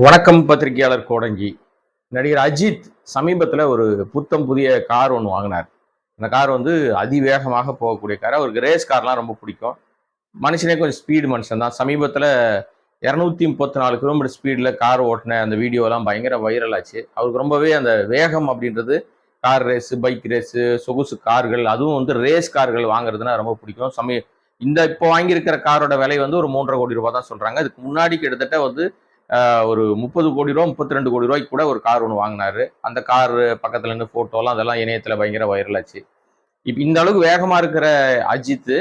வணக்கம் பத்திரிகையாளர் கோடங்கி. நடிகர் அஜித் சமீபத்தில் ஒரு புத்தம் புதிய கார் ஒன்று வாங்கினார். அந்த கார் வந்து அதிவேகமாக போகக்கூடிய கார். அவருக்கு ரேஸ் கார்லாம் ரொம்ப பிடிக்கும். மனுஷனே கொஞ்சம் ஸ்பீடு மனுஷன் தான். சமீபத்தில் இரநூத்தி முப்பத்தி நாலு கிலோமீட்டர் ஸ்பீடில் கார் ஓட்டின அந்த வீடியோலாம் பயங்கர வைரல் ஆச்சு. அவருக்கு ரொம்பவே அந்த வேகம் அப்படின்றது கார் ரேஸு பைக் ரேஸு சொகுசு கார்கள் அதுவும் வந்து ரேஸ் கார்கள் வாங்குறதுனா ரொம்ப பிடிக்கும். சமீ இந்த இப்போ வாங்கியிருக்கிற காரோட விலை வந்து ஒரு மூன்றரை கோடி ரூபாய் தான் சொல்கிறாங்க அதுக்கு முன்னாடி கிட்டத்தட்ட வந்து ஒரு முப்பது கோடி ரூபா முப்பத்தி ரெண்டு கோடி ரூபாய்க்கு கூட ஒரு கார் ஒன்று வாங்கினாரு. அந்த கார் பக்கத்துல இருந்து ஃபோட்டோலாம் அதெல்லாம் இணையத்தில் பயங்கர வைரல் ஆச்சு. இப்போ இந்த அளவுக்கு வேகமாக இருக்கிற அஜித்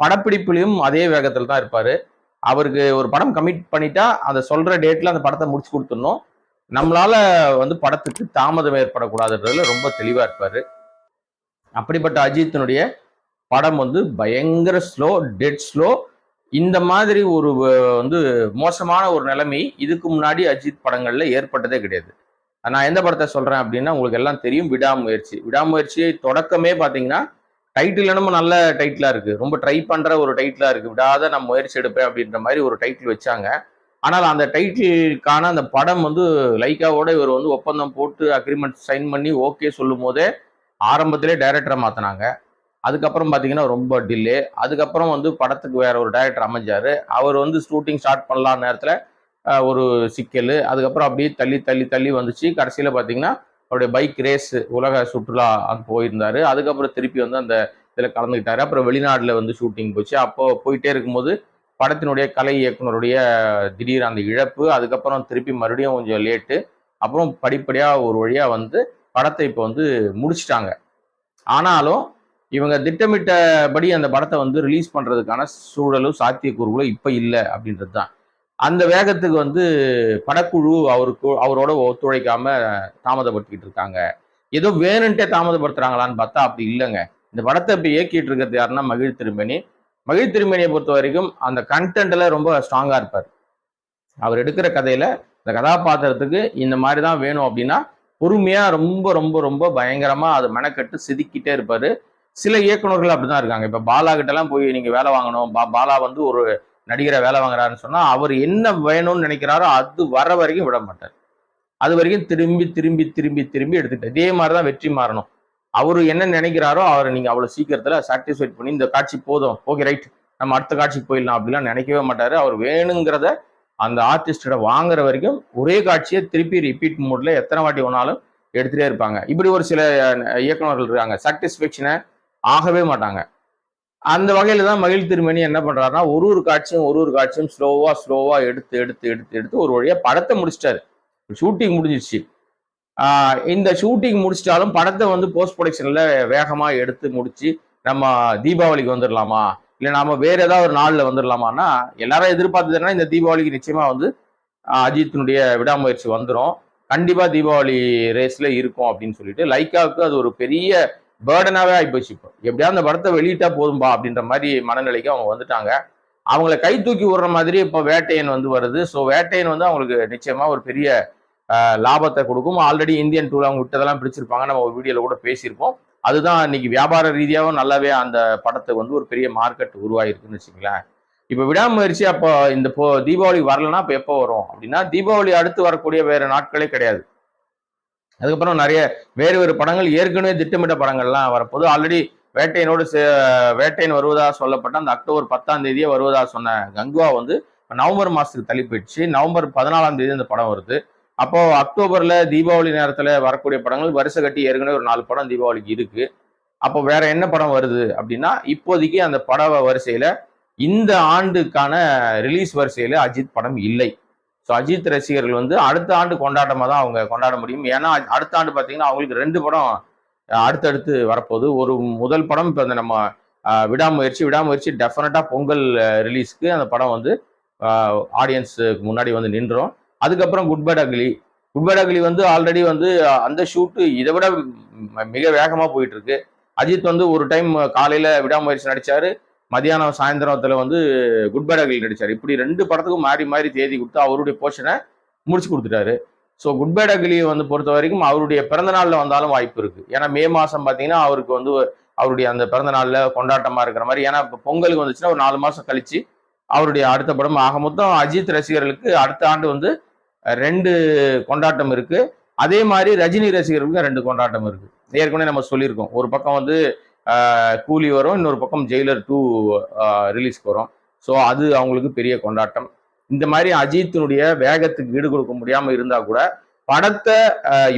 படப்பிடிப்புலையும் அதே வேகத்தில் தான் இருப்பார். அவருக்கு ஒரு படம் கமிட் பண்ணிட்டா அதை சொல்ற டேட்ல அந்த படத்தை முடிச்சு கொடுத்துடணும். நம்மளால வந்து படத்துக்கு தாமதம் ஏற்படக்கூடாதுன்றதுல ரொம்ப தெளிவா இருப்பாரு. அப்படிப்பட்ட அஜித்தினுடைய படம் வந்து பயங்கர ஸ்லோ டெட் ஸ்லோ இந்த மாதிரி ஒரு வந்து மோசமான ஒரு நிலைமை இதுக்கு முன்னாடி அஜித் படங்களில் ஏற்பட்டதே கிடையாது. நான் எந்த படத்தை சொல்கிறேன் அப்படின்னா உங்களுக்கு எல்லாம் தெரியும் விடாமுயற்சி. விடாமுயற்சி தொடக்கமே பார்த்தீங்கன்னா டைட்டில் என்னமோ நல்ல டைட்டிலாக இருக்குது ரொம்ப ட்ரை பண்ணுற ஒரு டைட்டிலாக இருக்குது விடாத நான் முயற்சி எடுப்பேன் அப்படின்ற மாதிரி ஒரு டைட்டில் வச்சாங்க. ஆனால் அந்த டைட்டிலுக்கான அந்த படம் வந்து லைக்காவோட இவர் வந்து ஒப்பந்தம் போட்டு அக்ரிமெண்ட் சைன் பண்ணி ஓகே சொல்லும் போதே ஆரம்பத்திலே டைரக்டரை மாற்றினாங்க அதுக்கப்புறம் பார்த்தீங்கன்னா ரொம்ப டிலே அதுக்கப்புறம் வந்து படத்துக்கு வேற ஒரு டைரக்டர் அமைஞ்சாரு. அவர் வந்து ஷூட்டிங் ஸ்டார்ட் பண்ணலாம் நேரத்தில் ஒரு சிக்கல். அதுக்கப்புறம் அப்படியே தள்ளி தள்ளி தள்ளி வந்துச்சு. கடைசியில் பார்த்தீங்கன்னா அவருடைய பைக் ரேஸ் உலக சுற்றுலா அங்கே போயிருந்தாரு. அதுக்கப்புறம் திருப்பி வந்து அந்த இதில் கலந்துக்கிட்டாரு. அப்புறம் வெளிநாட்டில் வந்து ஷூட்டிங் போச்சு. அப்போ போயிட்டே இருக்கும்போது படத்தினுடைய கலை இயக்குனருடைய திடீர் அந்த இழப்பு அதுக்கப்புறம் திருப்பி மறுபடியும் கொஞ்சம் லேட்டு அப்புறம் படிப்படியாக ஒரு வழியாக வந்து படத்தை இப்போ வந்து முடிச்சிட்டாங்க. ஆனாலும் இவங்க திட்டமிட்டபடி அந்த படத்தை வந்து ரிலீஸ் பண்ணுறதுக்கான சூழலும் சாத்தியக்கூறுகளும் இப்போ இல்லை அப்படின்றது தான் அந்த வேகத்துக்கு வந்து படக்குழு அவருக்கு அவரோட ஒத்துழைக்காம தாமதப்படுத்திக்கிட்டு இருக்காங்க. ஏதோ வேணுன்ட்டே தாமதப்படுத்துறாங்களான்னு பார்த்தா அப்படி இல்லைங்க. இந்த படத்தை இப்போ இயக்கிட்டு இருக்கிறது யாருன்னா மகிழ் திருமணி மகிழ் திருமணியை பொறுத்த வரைக்கும் அந்த கண்டென்ட்ல ரொம்ப ஸ்ட்ராங்காக இருப்பார். அவர் எடுக்கிற கதையில இந்த கதாபாத்திரத்துக்கு இந்த மாதிரி தான் வேணும் அப்படின்னா பொறுமையாக ரொம்ப ரொம்ப ரொம்ப பயங்கரமாக அதை மெனக்கட்டு செதுக்கிட்டே இருப்பார். சில இயக்குனர்கள் அப்படிதான் இருக்காங்க. இப்ப பாலா கிட்ட எல்லாம் போய் நீங்க வேலை வாங்கணும். பா- பாலா வந்து ஒரு நடிகரை வேலை வாங்குறாருன்னு சொன்னா அவர் என்ன வேணும்னு நினைக்கிறாரோ அது வர வரைக்கும் விட மாட்டார். அது வரைக்கும் திரும்பி திரும்பி திரும்பி திரும்பி எடுத்துட்டு இதே மாதிரிதான் வெற்றி மாறணும். அவர் என்ன நினைக்கிறாரோ அவரை நீங்க அவ்வளவு சீக்கிரத்துல சாட்டிஸ்ஃபைட் பண்ணி இந்த காட்சி போதும் ஓகே ரைட் நம்ம அடுத்த காட்சிக்கு போயிடலாம் அப்படிலாம் நினைக்கவே மாட்டாரு. அவர் வேணுங்கிறத அந்த ஆர்டிஸ்டோட வாங்குற வரைக்கும் ஒரே காட்சியை திருப்பி ரிப்பீட் மூடில் எத்தனை வாட்டி வேணாலும் எடுத்துட்டே இருப்பாங்க. இப்படி ஒரு சில இயக்குநர்கள் இயக்குனர்கள் இருக்காங்க. சாட்டிஸ்ஃபேக்ஷனை ஆகவே மாட்டாங்க. அந்த வகையில தான் மகிழ் திருமணி என்ன பண்றாருன்னா ஒரு ஒரு காட்சியும் ஒரு ஒரு காட்சியும் ஸ்லோவா ஸ்லோவா எடுத்து எடுத்து எடுத்து எடுத்து ஒரு வழியா படத்தை முடிச்சிட்டாரு. ஷூட்டிங் முடிஞ்சிருச்சு. இந்த ஷூட்டிங் முடிச்சிட்டாலும் படத்தை வந்து போஸ்ட் ப்ரொடக்ஷன்ல வேகமா எடுத்து முடிச்சு நம்ம தீபாவளிக்கு வந்துடலாமா இல்ல நாம வேற ஏதாவது ஒரு நாள்ல வந்துடலாமான்னா எல்லாரும் எதிர்பார்த்ததுன்னா இந்த தீபாவளிக்கு நிச்சயமா வந்து அஜித்தினுடைய விடாமுயற்சி வந்துடும் கண்டிப்பா தீபாவளி ரேஸ்ல இருக்கும் அப்படின்னு சொல்லிட்டு லைக்காவுக்கு அது ஒரு பெரிய பேர்டனாகவே ஆகிப்போச்சு இப்போ. எப்படியாவது அந்த படத்தை வெளியிட்டா போதும்பா அப்படின்ற மாதிரி மனநிலைக்கு அவங்க வந்துட்டாங்க. அவங்கள கை தூக்கி விடுற மாதிரி இப்போ வேட்டையன் வந்து வருது. ஸோ வேட்டையன் வந்து அவங்களுக்கு நிச்சயமாக ஒரு பெரிய லாபத்தை கொடுக்கும். ஆல்ரெடி இந்தியன் டூல் அவங்க விட்டதெல்லாம் பிடிச்சிருப்பாங்க. நம்ம ஒரு வீடியோவில் கூட பேசியிருப்போம். அதுதான் இன்னைக்கு வியாபார ரீதியாகவும் நல்லாவே அந்த படத்துக்கு வந்து ஒரு பெரிய மார்க்கெட் உருவாயிருக்குன்னு வச்சுங்களேன் இப்போ விடாமுயற்சி அப்போ இந்த இப்போ தீபாவளி வரலன்னா இப்போ எப்போ வரும்? அப்படின்னா தீபாவளி அடுத்து வரக்கூடிய வேறு நாட்களே கிடையாது. அதுக்கப்புறம் நிறைய வேறு வேறு படங்கள் ஏற்கனவே திட்டமிட்ட படங்கள்லாம் வரப்போது ஆல்ரெடி வேட்டையனோடு சே- வேட்டையன் வருவதாக சொல்லப்பட்ட அந்த அக்டோபர் பத்தாம் தேதியே வருவதாக சொன்ன கங்குவா வந்து நவம்பர் மாதத்துக்கு தள்ளி போயிடுச்சு நவம்பர் பதினாலாம் தேதி அந்த படம் வருது. அப்போ அக்டோபர்ல தீபாவளி நேரத்துல வரக்கூடிய படங்கள் வருஷ கட்டி ஏற்கனவே ஒரு நாலு படம் தீபாவளிக்கு இருக்கு. அப்போ வேற என்ன படம் வருது அப்படின்னா இப்போதைக்கு அந்த பட வரிசையில இந்த ஆண்டுக்கான ரிலீஸ் வரிசையில அஜித் படம் இல்லை. ஸோ அஜித் ரசிகர்கள் வந்து அடுத்த ஆண்டு கொண்டாட்டமாக தான் அவங்க கொண்டாட முடியும். ஏன்னா அடுத்த ஆண்டு பார்த்தீங்கன்னா அவங்களுக்கு ரெண்டு படம் அடுத்தடுத்து வரப்போகுது. ஒரு முதல் படம் இப்போ அந்த நம்ம விடாமுயற்சி விடாமுயற்சி டெஃபினட்டாக பொங்கல் ரிலீஸ்க்கு அந்த படம் வந்து ஆடியன்ஸுக்கு முன்னாடி வந்து நின்றோம். அதுக்கப்புறம் good bad ugly good bad ugly வந்து ஆல்ரெடி வந்து அந்த ஷூட்டு இதை விட மிக வேகமாக போயிட்டு இருக்கு. அஜித் வந்து ஒரு டைம் காலையில் விடாமுயற்சி நடித்தார் மதியானம் சாயந்தரத்தில் வந்து குட் பேடகில் நடித்தார் இப்படி ரெண்டு படத்துக்கும் மாறி மாறி தேதி கொடுத்து அவருடைய போர்ஷனை முடிச்சு கொடுத்துட்டாரு. ஸோ குட் பேடகிலியை வந்து பொறுத்த வரைக்கும் அவருடைய பிறந்த நாளில் வந்தாலும் வாய்ப்பு இருக்குது ஏன்னா மே மாதம் பார்த்தீங்கன்னா அவருக்கு வந்து அவருடைய அந்த பிறந்த நாளில் கொண்டாட்டமாக இருக்கிற மாதிரி ஏன்னா இப்போ பொங்கலுக்கு வந்துச்சுன்னா ஒரு நாலு மாதம் கழிச்சு அவருடைய அடுத்த படம் ஆக மொத்தம் அஜித் ரசிகர்களுக்கு அடுத்த ஆண்டு வந்து ரெண்டு கொண்டாட்டம் இருக்குது அதே மாதிரி ரஜினி ரசிகர்களுக்கும் ரெண்டு கொண்டாட்டம் இருக்குது ஏற்கனவே நம்ம சொல்லியிருக்கோம். ஒரு பக்கம் வந்து கூலி வரும். இன்னொரு பக்கம் ஜெயிலர் டூ ரிலீஸ்க்கு வரும். ஸோ அது அவங்களுக்கு பெரிய கொண்டாட்டம். இந்த மாதிரி அஜித்தினுடைய வேகத்துக்கு ஈடு கொடுக்க முடியாமல் இருந்தால் கூட படத்தை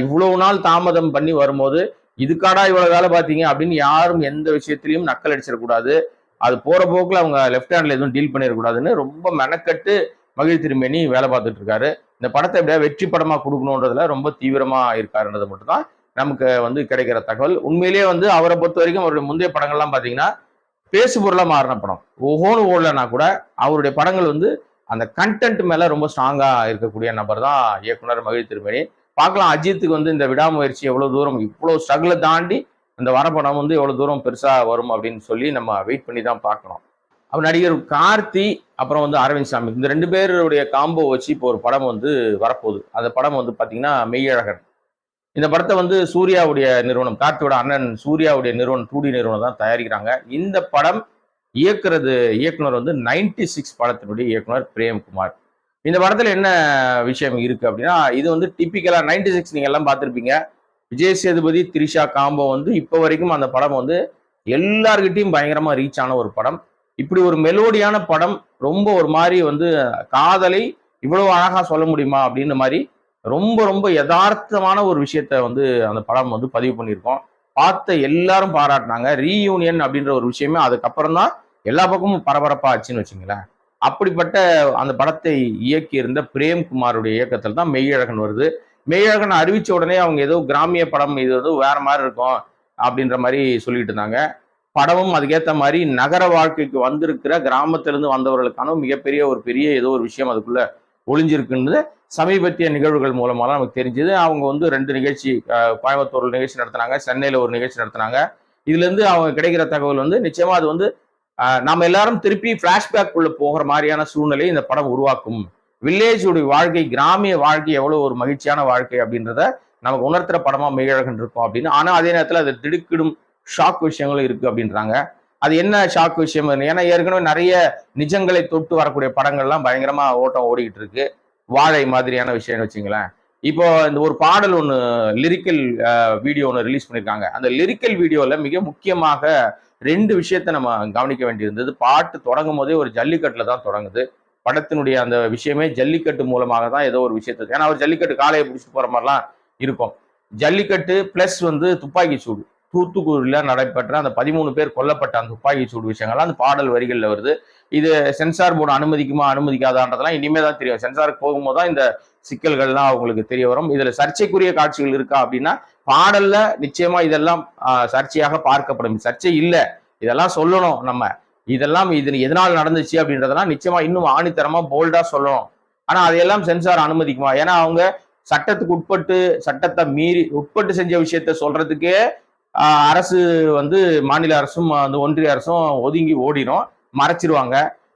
இவ்வளவு நாள் தாமதம் பண்ணி வரும்போது இதுக்காடா இவ்வளவு வேலை பார்த்தீங்க? அப்படின்னு யாரும் எந்த விஷயத்திலையும் நக்கல் அடிச்சிடக்கூடாது அது போற போக்குல அவங்க லெஃப்ட் ஹேண்ட்ல எதுவும் டீல் பண்ணிடக்கூடாதுன்னு ரொம்ப மெனக்கட்டு மகிழ் திருமேனி வேலை பார்த்துட்டு இருக்காரு. இந்த படத்தை எப்படியா வெற்றி படமா கொடுக்கணுன்றதுல ரொம்ப தீவிரமா இருக்காருன்றது மட்டும்தான். நமக்கு வந்து கிடைக்கிற தகவல். உண்மையிலேயே வந்து அவரை பொறுத்த வரைக்கும் அவருடைய முந்தைய படங்கள்லாம் பார்த்தீங்கன்னா பேசு பொருளாக மாறின படம். ஒவ்வொன்று ஓடலனா கூட அவருடைய படங்கள் வந்து அந்த கண்டென்ட் மேலே ரொம்ப ஸ்ட்ராங்காக இருக்கக்கூடிய நபர் தான் இயக்குனர் மகிழ் திருமணி பார்க்கலாம் அஜித்துக்கு வந்து இந்த விடாமுயற்சி எவ்வளோ தூரம் இவ்வளோ ஸ்ட்ரகிளை தாண்டி அந்த வரப்படம் வந்து எவ்வளோ தூரம் பெருசாக வரும் அப்படின்னு சொல்லி நம்ம வெயிட் பண்ணி தான் பார்க்கணும். அப்போ நடிகர் கார்த்தி அப்புறம் வந்து அரவிந்த் சாமி. இந்த ரெண்டு பேருடைய காம்போ வச்சு இப்போ ஒரு படம் வந்து வரப்போகுது. அந்த படம் வந்து பார்த்தீங்கன்னா மெய்யழகன். இந்த படத்தை வந்து சூர்யாவுடைய நிறுவனம் கார்த்தியோட அண்ணன் சூர்யாவுடைய நிறுவனம் டூடி நிறுவனம் தான் தயாரிக்கிறாங்க. இந்த படம் இயக்குறது இயக்குனர் வந்து 96 சிக்ஸ் படத்தினுடைய இயக்குனர் பிரேம்குமார். இந்த படத்தில் என்ன விஷயம் இருக்கு அப்படின்னா இது வந்து டிப்பிக்கலாக நைன்டி சிக்ஸ் நீங்கள் எல்லாம் பார்த்துருப்பீங்க. விஜய் சேதுபதி த்ரிஷா காம்போ வந்து இப்போ வரைக்கும் அந்த படம் வந்து எல்லார்கிட்டையும் பயங்கரமாக ரீச் ஆன ஒரு படம். இப்படி ஒரு மெலோடியான படம் ரொம்ப ஒரு மாதிரி வந்து காதலை இவ்வளோ அழகாக சொல்ல முடியுமா அப்படின்ற மாதிரி ரொம்ப ரொம்ப யதார்த்தமான ஒரு விஷயத்த வந்து அந்த படம் வந்து பதிவு பண்ணியிருக்கோம். பார்த்த எல்லாரும் பாராட்டினாங்க. ரீயூனியன் அப்படின்ற ஒரு விஷயமே அதுக்கப்புறம் தான் எல்லா பக்கமும் பரபரப்பா ஆச்சுன்னு வச்சுங்களேன். அப்படிப்பட்ட அந்த படத்தை இயக்கியிருந்த பிரேம்குமாருடைய இயக்கத்தில் தான் மெய்யழகன் வருது. மெய்யழகன் அறிவித்த உடனே அவங்க ஏதோ கிராமிய படம் இது வந்து வேற மாதிரி இருக்கும் அப்படின்ற மாதிரி சொல்லிட்டு இருந்தாங்க. படமும் அதுக்கேற்ற மாதிரி நகர வாழ்க்கைக்கு வந்திருக்கிற கிராமத்திலிருந்து வந்தவர்களுக்கான மிகப்பெரிய ஒரு பெரிய ஏதோ ஒரு விஷயம் அதுக்குள்ள ஒளிஞ்சிருக்குன்றது சமீபத்திய நிகழ்வுகள் மூலமாக நமக்கு தெரிஞ்சது. அவங்க வந்து ரெண்டு நிகழ்ச்சி கோயம்புத்தூரில் நிகழ்ச்சி நடத்தினாங்க சென்னையில் ஒரு நிகழ்ச்சி நடத்தினாங்க. இதுலேருந்து அவங்க கிடைக்கிற தகவல் வந்து நிச்சயமாக அது வந்து நம்ம எல்லாரும் திருப்பி ஃப்ளாஷ்பேக் உள்ள போகிற மாதிரியான சூழ்நிலையை இந்த படம் உருவாக்கும். வில்லேஜுடைய வாழ்க்கை கிராமிய வாழ்க்கை எவ்வளோ ஒரு மகிழ்ச்சியான வாழ்க்கை அப்படின்றத நமக்கு உணர்த்துற படமாக மெய்யழகன் இருக்கும் அப்படின்னு. ஆனால் அதே நேரத்தில் அது திடுக்கிடும் ஷாக் விஷயங்களும் இருக்குது அப்படின்றாங்க. அது என்ன ஷாக் விஷயம் ஏன்னா ஏற்கனவே நிறைய நிஜங்களை தொட்டு வரக்கூடிய படங்கள்லாம் பயங்கரமா ஓட்டம் ஓடிக்கிட்டு இருக்கு. வாழை மாதிரியான விஷயம்னு வச்சுங்களேன். இப்போ இந்த ஒரு பாடல் ஒன்று லிரிக்கல் வீடியோ ஒன்று ரிலீஸ் பண்ணியிருக்காங்க அந்த லிரிக்கல் வீடியோவில் மிக முக்கியமாக ரெண்டு விஷயத்தை நம்ம கவனிக்க வேண்டியிருந்தது. பாட்டு தொடங்கும் போதே ஒரு ஜல்லிக்கட்டில் தான் தொடங்குது. படத்தினுடைய அந்த விஷயமே ஜல்லிக்கட்டு மூலமாக தான் ஏதோ ஒரு விஷயத்தை ஏன்னா அவர் ஜல்லிக்கட்டு காலையை பிடிச்சிட்டு போகிற மாதிரிலாம் இருக்கும். ஜல்லிக்கட்டு ப்ளஸ் வந்து துப்பாக்கி சூடு. தூத்துக்குடியில் நடைபெற்ற அந்த பதிமூணு பேர் கொல்லப்பட்ட அந்த துப்பாக்கி சூடு விஷயங்கள்லாம் அந்த பாடல் வரிகளில் வருது. இது சென்சார் போர்டு அனுமதிக்குமா அனுமதிக்காதான்றதெல்லாம் இனிமே தான் தெரியும். சென்சாருக்கு போகும்போது தான் இந்த சிக்கல்கள்லாம் அவங்களுக்கு தெரிய வரும். இதுல சர்ச்சைக்குரிய காட்சிகள் இருக்கா அப்படின்னா பாடல்ல நிச்சயமா இதெல்லாம் சர்ச்சையாக பார்க்கப்படும். சர்ச்சை இல்லை. இதெல்லாம் சொல்லணும் நம்ம. இதெல்லாம் இது எதனால் நடந்துச்சு அப்படின்றதெல்லாம் நிச்சயமா இன்னும் ஆணித்தரமா போல்டா சொல்லணும். ஆனா அதையெல்லாம் சென்சார் அனுமதிக்குமா? ஏன்னா அவங்க சட்டத்துக்கு உட்பட்டு சட்டத்தை மீறி உட்பட்டு செஞ்ச விஷயத்த சொல்றதுக்கே அரசு வந்து மாநில அரசும் அந்த ஒன்றிய அரசும் ஒதுங்கி ஓடிடும் மறைச்சிருவாங்க.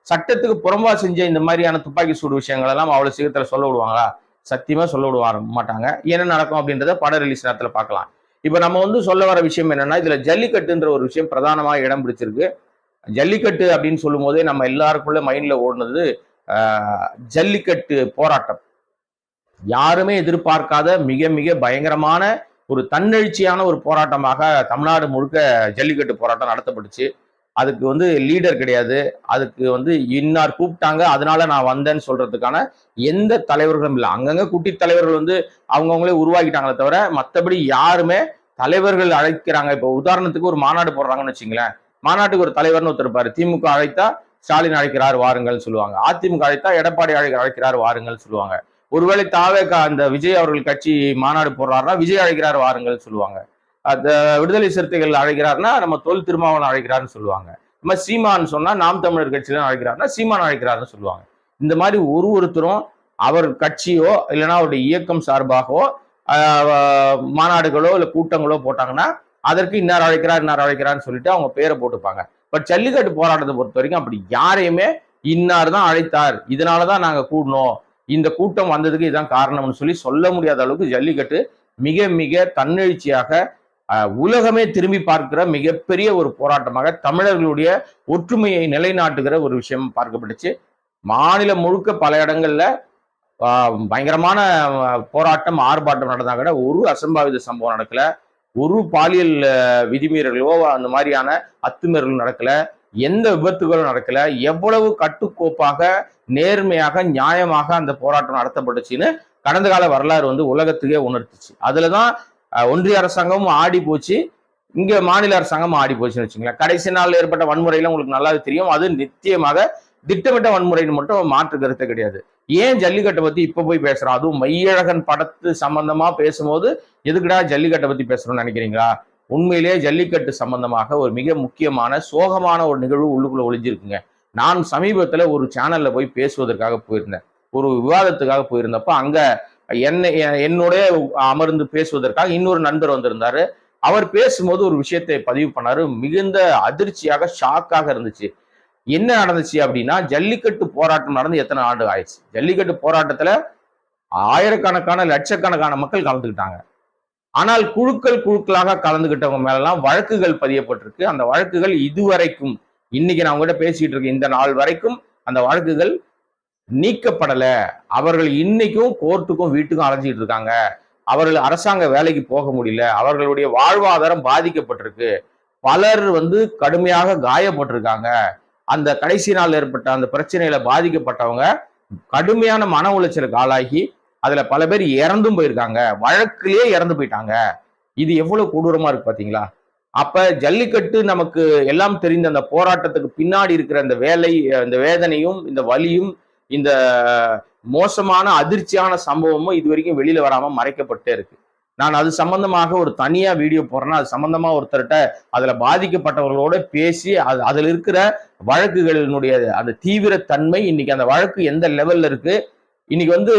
சட்டத்துக்கு புறம்பா செஞ்ச இந்த மாதிரியான துப்பாக்கி சூடு விஷயங்கள் எல்லாம் அவ்வளவு சீக்கிரத்துல சொல்ல விடுவாங்களா? சத்தியமா சொல்ல விடுவாங்க மாட்டாங்க. என்ன நடக்கும் அப்படின்றத பட ரிலீஸ் நேரத்துல பார்க்கலாம். இப்ப நம்ம வந்து சொல்ல வர விஷயம் என்னன்னா இதுல ஜல்லிக்கட்டுன்ற ஒரு விஷயம் பிரதானமாக இடம் பிடிச்சிருக்கு. ஜல்லிக்கட்டு அப்படின்னு சொல்லும் போதே நம்ம எல்லாருக்குள்ள மைண்ட்ல ஓடுனது ஜல்லிக்கட்டு போராட்டம். யாருமே எதிர்பார்க்காத மிக மிக பயங்கரமான ஒரு தன்னெழுச்சியான ஒரு போராட்டமாக தமிழ்நாடு முழுக்க ஜல்லிக்கட்டு போராட்டம் நடத்தப்பட்டுச்சு. அதுக்கு வந்து லீடர் கிடையாது. அதுக்கு வந்து இன்னார் கூப்பிட்டாங்க அதனால நான் வந்தேன்னு சொல்றதுக்கான எந்த தலைவர்களும் இல்லை. அங்கங்க குட்டி தலைவர்கள் வந்து அவங்கவுங்களே உருவாக்கிட்டாங்களே தவிர மற்றபடி யாருமே தலைவர்கள் அழைக்கிறாங்க. இப்போ உதாரணத்துக்கு ஒரு மாநாடு போடுறாங்கன்னு வச்சுங்களேன். மாநாட்டுக்கு ஒரு தலைவர்னு ஒருத்தர் இருப்பாரு. திமுக அழைத்தா ஸ்டாலின் அழைக்கிறார் வாருங்கள்னு சொல்லுவாங்க. அதிமுக அழைத்தா எடப்பாடி அழை அழைக்கிறார் வாருங்கள்னு சொல்லுவாங்க. ஒருவேளை தாவே அந்த விஜய் அவர்கள் கட்சி மாநாடு போடுறாருன்னா விஜய் அழைக்கிறார் வாருங்கள் சொல்லுவாங்க. அந்த விடுதலை சிறுத்தைகள் அழைக்கிறாருன்னா நம்ம தொல் திருமாவளவன் அழைக்கிறாருன்னு சொல்லுவாங்க. நம்ம சீமான் சொன்னா நாம் தமிழர் கட்சியில அழைக்கிறாருன்னா சீமான் அழைக்கிறாருன்னு சொல்லுவாங்க. இந்த மாதிரி ஒரு ஒருத்தரும் அவர் கட்சியோ இல்லைன்னா அவருடைய இயக்கம் சார்பாகவோ மாநாடுகளோ இல்லை கூட்டங்களோ போட்டாங்கன்னா அதற்கு இன்னார் அழைக்கிறார் இன்னார் அழைக்கிறார்னு சொல்லிட்டு அவங்க பேரை போட்டுப்பாங்க. பட் ஜல்லிக்கட்டு போராட்டத்தை பொறுத்த வரைக்கும் அப்படி யாரையுமே இன்னார் தான் அழைத்தார். இதனால தான் நாங்கள் கூடணும். இந்த கூட்டம் வந்ததுக்கு இதுதான் காரணம்னு சொல்லி சொல்ல முடியாத அளவுக்கு ஜல்லிக்கட்டு மிக மிக தன்னெழுச்சியாக உலகமே திரும்பி பார்க்கிற மிகப்பெரிய ஒரு போராட்டமாக தமிழர்களுடைய ஒற்றுமையை நிலைநாட்டுகிற ஒரு விஷயம் பார்க்கப்பட்டுச்சு. மாநிலம் முழுக்க பல இடங்கள்ல பயங்கரமான போராட்டம் ஆர்ப்பாட்டம் நடந்தா கூட ஒரு அசம்பாவித சம்பவம் நடக்கல. ஒரு பாலியல் விதிமீறல்களோ விதிமீறலோ அந்த மாதிரியான அத்துமீறலும் நடக்கல. எந்த விபத்துகளும் நடக்கல. எவ்வளவு கட்டுக்கோப்பாக நேர்மையாக நியாயமாக அந்த போராட்டம் நடத்தப்பட்டுச்சுன்னு கடந்த கால வரலாறு வந்து உலகத்துக்கே உணர்த்துச்சு. அதுலதான் தான் ஒன்றிய அரசாங்கமும் ஆடி போச்சு. இங்க மாநில அரசாங்கம் ஆடி போச்சுன்னு வச்சுங்களேன். கடைசி நாள் ஏற்பட்ட வன்முறையில உங்களுக்கு நல்லாவே தெரியும். அது நிச்சயமாக திட்டமிட்ட வன்முறைன்னு மட்டும் மாற்று கருத்து கிடையாது. ஏன் ஜல்லிக்கட்டை பத்தி இப்ப போய் பேசுறோம்? அதுவும் மையழகன் படத்து சம்பந்தமா பேசும்போது எதுக்குடா ஜல்லிக்கட்டை பத்தி பேசுறோம்னு நினைக்கிறீங்களா? உண்மையிலேயே ஜல்லிக்கட்டு சம்பந்தமாக ஒரு மிக முக்கியமான சோகமான ஒரு நிகழ்வு உள்ளுக்குள்ள ஒளிஞ்சிருக்குங்க. நான் சமீபத்தில் ஒரு சேனல்ல போய் பேசுவதற்காக போயிருந்தேன். ஒரு விவாதத்துக்காக போயிருந்தப்ப அங்க என்னை என்னுடைய அமர்ந்து பேசுவதற்காக இன்னொரு நண்பர் வந்திருந்தாரு. அவர் பேசும்போது ஒரு விஷயத்தை பதிவு பண்ணாரு. மிகுந்த அதிர்ச்சியாக ஷாக்காக இருந்துச்சு. என்ன நடந்துச்சு அப்படின்னா ஜல்லிக்கட்டு போராட்டம் நடந்து எத்தனை ஆண்டு ஆயிடுச்சு? ஜல்லிக்கட்டு போராட்டத்துல ஆயிரக்கணக்கான லட்சக்கணக்கான மக்கள் கலந்துக்கிட்டாங்க. ஆனால் குழுக்கள் குழுக்களாக கலந்துகிட்டவங்க மேலெல்லாம் வழக்குகள் பதியப்பட்டிருக்கு. அந்த வழக்குகள் இதுவரைக்கும் இன்னைக்கு நான் உங்ககிட்ட பேசிட்டு இருக்கேன் இந்த நாள் வரைக்கும் அந்த வழக்குகள் நீக்கப்படல. அவர்கள் இன்னைக்கும் கோர்ட்டுக்கும் வீட்டுக்கும் அலைஞ்சிட்டு இருக்காங்க. அவர்கள் அரசாங்க வேலைக்கு போக முடியல. அவர்களுடைய வாழ்வாதாரம் பாதிக்கப்பட்டிருக்கு. பலர் வந்து கடுமையாக காயப்பட்டிருக்காங்க. அந்த கடைசி நாள் ஏற்பட்ட அந்த பிரச்சனையில பாதிக்கப்பட்டவங்க கடுமையான மன உளைச்சலுக்கு ஆளாகி அதுல பல பேர் இறந்தும் போயிருக்காங்க. வழக்கிலேயே இறந்து போயிட்டாங்க. இது எவ்வளவு கொடூரமா இருக்கு பாத்தீங்களா? அப்ப ஜல்லிக்கட்டு நமக்கு எல்லாம் தெரிந்த அந்த போராட்டத்துக்கு பின்னாடி இருக்கிற அந்த வேலை இந்த வேதனையும் இந்த வலியும் இந்த மோசமான அதிர்ச்சியான சம்பவமும் இது வரைக்கும் வெளியில வராம மறைக்கப்பட்டே இருக்கு. நான் அது சம்பந்தமாக ஒரு தனியா வீடியோ போடுறேன்னா அது சம்பந்தமா ஒருத்தர்கிட்ட அதுல பாதிக்கப்பட்டவர்களோட பேசி அது அதுல இருக்கிற வழக்குகளினுடைய அந்த தீவிரத்தன்மை இன்னைக்கு அந்த வழக்கு எந்த லெவல்ல இருக்கு இன்னைக்கு வந்து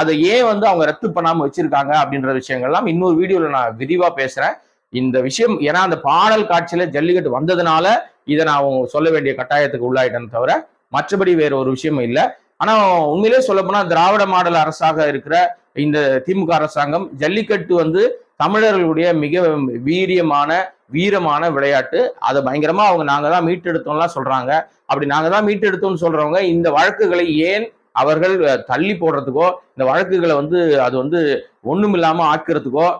அதை ஏன் வந்து அவங்க ரத்து பண்ணாமல் வச்சிருக்காங்க அப்படின்ற விஷயங்கள்லாம் இன்னொரு வீடியோல நான் விரிவா பேசுறேன். இந்த விஷயம் ஏன்னா அந்த பாடல் காட்சியில ஜல்லிக்கட்டு வந்ததுனால இதை நான் அவங்க சொல்ல வேண்டிய கட்டாயத்துக்கு உள்ளாயிட்டேன்னு தவிர மற்றபடி வேற ஒரு விஷயம் இல்லை. ஆனா உண்மையிலே சொல்ல போனா திராவிட மாடல் அரசாக இருக்கிற இந்த திமுக அரசாங்கம் ஜல்லிக்கட்டு வந்து தமிழர்களுடைய மிக வீரியமான வீரமான விளையாட்டு. அதை பயங்கரமா அவங்க நாங்க தான் மீட்டெடுத்தோம்லாம் சொல்றாங்க. அப்படி நாங்க தான் மீட்டெடுத்தோம்னு சொல்றவங்க இந்த வழக்குகளை ஏன் அவர்கள் தள்ளி போடுறதுக்கோ இந்த வழக்குகளை வந்து அது வந்து ஒன்றும் இல்லாமல் ஆக்கிறதுக்கோ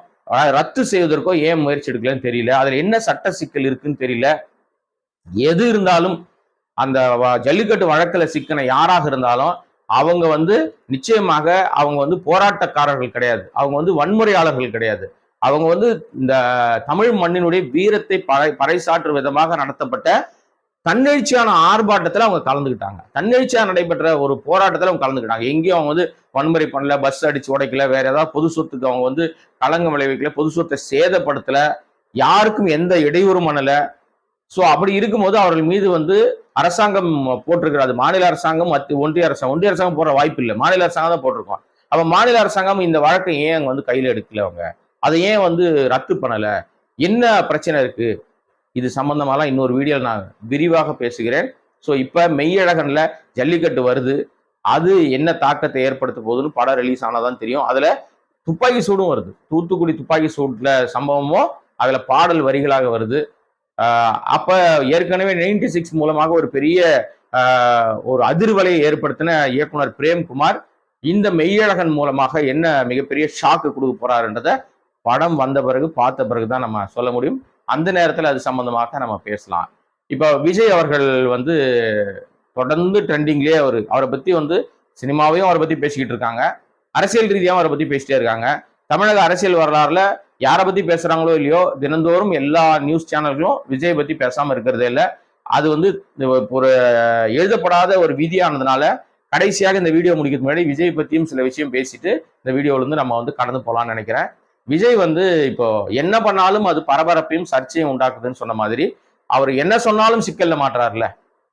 ரத்து செய்வதற்கோ ஏன் முயற்சி எடுக்கலன்னு தெரியல. அதில் என்ன சட்ட சிக்கல் இருக்குன்னு தெரியல. எது இருந்தாலும் அந்த வ- ஜல்லிக்கட்டு வழக்கில் சிக்கன யாராக இருந்தாலும் அவங்க வந்து நிச்சயமாக அவங்க வந்து போராட்டக்காரர்கள் கிடையாது. அவங்க வந்து வன்முறையாளர்கள் கிடையாது. அவங்க வந்து இந்த தமிழ் மண்ணினுடைய வீரத்தை பறை பறைசாற்றும் விதமாக நடத்தப்பட்ட தன்னெழுச்சியான ஆர்ப்பாட்டத்தில் அவங்க கலந்துக்கிட்டாங்க தன்னெழுச்சியாக நடைபெற்ற ஒரு போராட்டத்தில் அவங்க கலந்துக்கிட்டாங்க எங்கேயும் அவங்க வந்து வன்முறை பண்ணல பஸ் அடிச்சு உடைக்கல வேற ஏதாவது பொது சொத்துக்கு அவங்க வந்து களங்கம் விளைவிக்கல பொது சொத்தை சேதப்படுத்தல யாருக்கும் எந்த இடையூறும் பண்ணல. ஸோ அப்படி இருக்கும்போது அவர்கள் மீது வந்து அரசாங்கம் போட்டிருக்கிற அது மாநில அரசாங்கம் மத்திய ஒன்றிய அரசாங்கம். ஒன்றிய அரசாங்கம் போடுற வாய்ப்பு இல்லை. மாநில அரசாங்கம் தான் போட்டிருக்கோம். அப்ப மாநில அரசாங்கம் இந்த வழக்கை ஏன் அங்க வந்து கையில எடுக்கல அவங்க? அதை ஏன் வந்து ரத்து பண்ணல? என்ன பிரச்சனை இருக்கு? இது சம்பந்தமாலாம் இன்னொரு வீடியோவில் நான் விரிவாக பேசுகிறேன். ஸோ இப்போ மெய்யழகனில் ஜல்லிக்கட்டு வருது. அது என்ன தாக்கத்தை ஏற்படுத்த போகுதுன்னு படம் ரிலீஸ் ஆனாதான் தெரியும். அதில் துப்பாக்கி சூடும் வருது. தூத்துக்குடி துப்பாக்கி சூட்டில் சம்பவமும் அதில் பாடல் வரிகளாக வருது. அப்போ ஏற்கனவே நைன்டி சிக்ஸ் மூலமாக ஒரு பெரிய ஒரு அதிர்வலையை ஏற்படுத்தின இயக்குனர் பிரேம்குமார் இந்த மெய்யழகன் மூலமாக என்ன மிகப்பெரிய ஷாக்கு கொடுக்க போறாருன்றத படம் வந்த பிறகு பார்த்த பிறகு தான் நம்ம சொல்ல முடியும். அந்த நேரத்தில் அது சம்மந்தமாக நம்ம பேசலாம். இப்போ விஜய் அவர்கள் வந்து தொடர்ந்து ட்ரெண்டிங்லேயே அவர் அவரை பற்றி வந்து சினிமாவையும் அவரை பற்றி பேசிக்கிட்டு இருக்காங்க. அரசியல் ரீதியாகவும் அவரை பற்றி பேசிட்டே இருக்காங்க. தமிழக அரசியல் வரலாறுல யாரை பத்தி பேசுறாங்களோ இல்லையோ தினந்தோறும் எல்லா நியூஸ் சேனல்களும் விஜய் பத்தி பேசாம இருக்கிறதே இல்லை. அது வந்து ஒரு எழுதப்படாத ஒரு விதியானதுனால கடைசியாக இந்த வீடியோ முடிக்கிறது முன்னாடி விஜய் பத்தியும் சில விஷயம் பேசிட்டு இந்த வீடியோல இருந்து நம்ம வந்து கடந்து போகலான்னு நினைக்கிறேன். விஜய் வந்து இப்போ என்ன பண்ணாலும் அது பரபரப்பையும் சர்ச்சையும் உண்டாக்குதுன்னு சொன்ன மாதிரி அவர் என்ன சொன்னாலும் சிக்கல்ல மாட்டுறாருல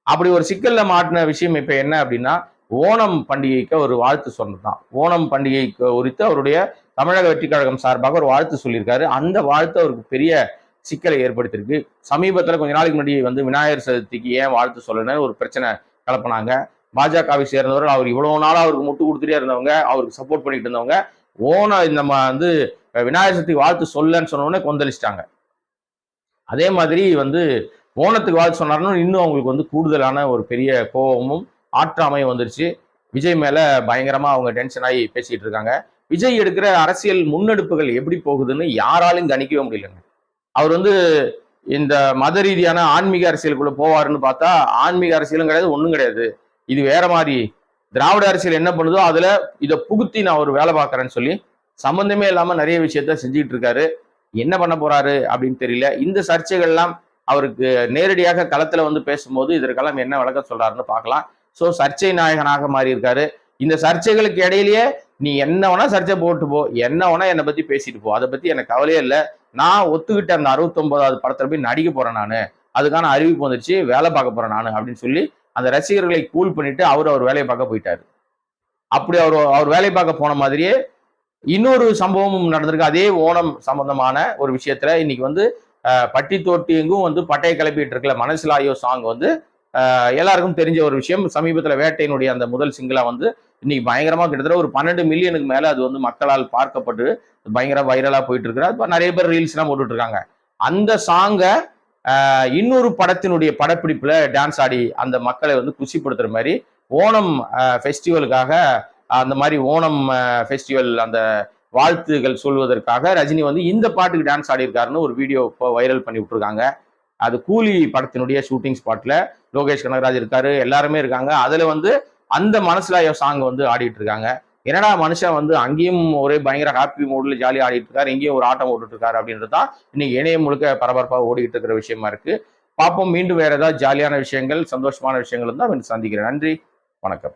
அப்படி ஒரு சிக்கல்ல மாட்டின விஷயம் இப்ப என்ன அப்படின்னா ஓணம் பண்டிகைக்கு ஒரு வாழ்த்து சொன்னதான் ஓணம் பண்டிகைக்கு குறித்து அவருடைய தமிழக வெற்றி கழகம் சார்பாக ஒரு வாழ்த்து சொல்லியிருக்காரு. அந்த வாழ்த்து அவருக்கு பெரிய சிக்கலை ஏற்படுத்தியிருக்கு. சமீபத்தில் கொஞ்ச நாளைக்கு முன்னாடி வந்து விநாயகர் சதுர்த்திக்கு ஏன் வாழ்த்து சொல்லணும்னு ஒரு பிரச்சனை கலப்பினாங்க. பாஜகவை சேர்ந்தவர்கள் அவர் இவ்வளவு நாளாக அவருக்கு முட்டு கொடுத்துட்டே இருந்தவங்க அவருக்கு சப்போர்ட் பண்ணிட்டு இருந்தவங்க ஓன நம்ம வந்து விநாயகர் சதுர்த்திக்கு வாழ்த்து சொல்லன்னு சொன்ன கொந்தளிச்சிட்டாங்க. அதே மாதிரி வந்து ஓணத்துக்கு வாழ்த்து சொன்னார்னு இன்னும் அவங்களுக்கு வந்து கூடுதலான ஒரு பெரிய கோபமும் ஆற்றாமையும் வந்துருச்சு. விஜய் மேல பயங்கரமா அவங்க டென்ஷன் ஆகி பேசிட்டு இருக்காங்க. விஜய் எடுக்கிற அரசியல் முன்னெடுப்புகள் எப்படி போகுதுன்னு யாராலும் கணிக்கவே முடியலங்க. அவர் வந்து இந்த மத ரீதியான ஆன்மீக அரசியலுக்குள்ள போவாருன்னு பார்த்தா ஆன்மீக அரசியலும் கிடையாது ஒன்றும் கிடையாது. இது வேற மாதிரி திராவிட அரசியல் என்ன பண்ணுதோ அதுல இதை புகுத்தி நான் ஒரு வேலை பார்க்கறேன்னு சொல்லி சம்பந்தமே இல்லாம நிறைய விஷயத்த செஞ்சுக்கிட்டு இருக்காரு. என்ன பண்ண போறாரு அப்படின்னு தெரியல. இந்த சர்ச்சைகள்லாம் அவருக்கு நேரடியாக களத்துல வந்து பேசும்போது இதற்கெல்லாம் என்ன விளக்கம் சொல்றாருன்னு பார்க்கலாம். ஸோ சர்ச்சை நாயகனாக மாறி இருக்காரு இந்த சர்ச்சைகளுக்கு இடையிலேயே நீ என்ன வேணா சர்ச்சை போட்டு போ என்ன வேணா என்னை பத்தி பேசிட்டு போ. அதை பத்தி எனக்கு கவலையே இல்லை. நான் ஒத்துக்கிட்ட அந்த அறுபத்தொன்பதாவது படத்துல போய் நடிக்க போறேன் நான். அதுக்கான அறிவிப்பு வந்துருச்சு. வேலை பார்க்க போறேன் நான் அப்படின்னு சொல்லி அந்த ரசிகர்களை கூல் பண்ணிட்டு அவர் அவர் வேலையை பார்க்க போயிட்டாரு. அப்படி அவர் அவர் வேலையை பார்க்க போன மாதிரியே இன்னொரு சம்பவமும் நடந்திருக்கு. அதே ஓணம் சம்பந்தமான ஒரு விஷயத்துல இன்னைக்கு வந்து பட்டி தொட்டி எங்கும் வந்து பட்டையை கிளப்பிட்டு இருக்கல. மனசிலாயோ சாங் வந்து எல்லாருக்கும் தெரிஞ்ச ஒரு விஷயம். சமீபத்துல வேட்டையினுடைய அந்த முதல் சிங்கிளா வந்து இன்னைக்கு பயங்கரமா கிட்டத்தட்ட ஒரு பன்னெண்டு மில்லியனுக்கு மேல அது வந்து மக்களால் பார்க்கப்பட்டு பயங்கர வைரலா போயிட்டு இருக்கு இப்போ நிறைய பேர் ரீல்ஸ் எல்லாம் போட்டுட்டு இருக்காங்க அந்த சாங்கை இன்னொரு படத்தினுடைய படப்பிடிப்புல டான்ஸ் ஆடி அந்த மக்களை வந்து குஷிப்படுத்துற மாதிரி ஓணம் ஃபெஸ்டிவலுக்காக அந்த மாதிரி ஓணம் ஃபெஸ்டிவல் அந்த வாழ்த்துகள் சொல்வதற்காக ரஜினி வந்து இந்த பாட்டுக்கு டான்ஸ் ஆடியிருக்காருன்னு ஒரு வீடியோ இப்போ வைரல் பண்ணி விட்டுருக்காங்க. அது கூலி படத்தினுடைய ஷூட்டிங் ஸ்பாட்ல லோகேஷ் கனகராஜ் இருக்காரு எல்லாருமே இருக்காங்க. அதுல வந்து அந்த மனசுலாய சாங் வந்து ஆடிட்டு இருக்காங்க என்னடா மனுஷன் வந்து அங்கேயும் ஒரே பயங்கர ஹாப்பி மூட்ல ஜாலியாக ஆடிட்டு இருக்காரு இங்கேயும் ஒரு ஆட்டம் ஓட்டுட்டு இருக்காரு அப்படின்றது தான் இன்னைக்கு இணையம் முழுக்க பரபரப்பாக ஓடிட்டு இருக்கிற விஷயமா இருக்கு. பார்ப்போம் மீண்டும் வேற ஏதாவது ஜாலியான விஷயங்கள் சந்தோஷமான விஷயங்கள் தான் சந்திக்கிறேன். நன்றி வணக்கம்.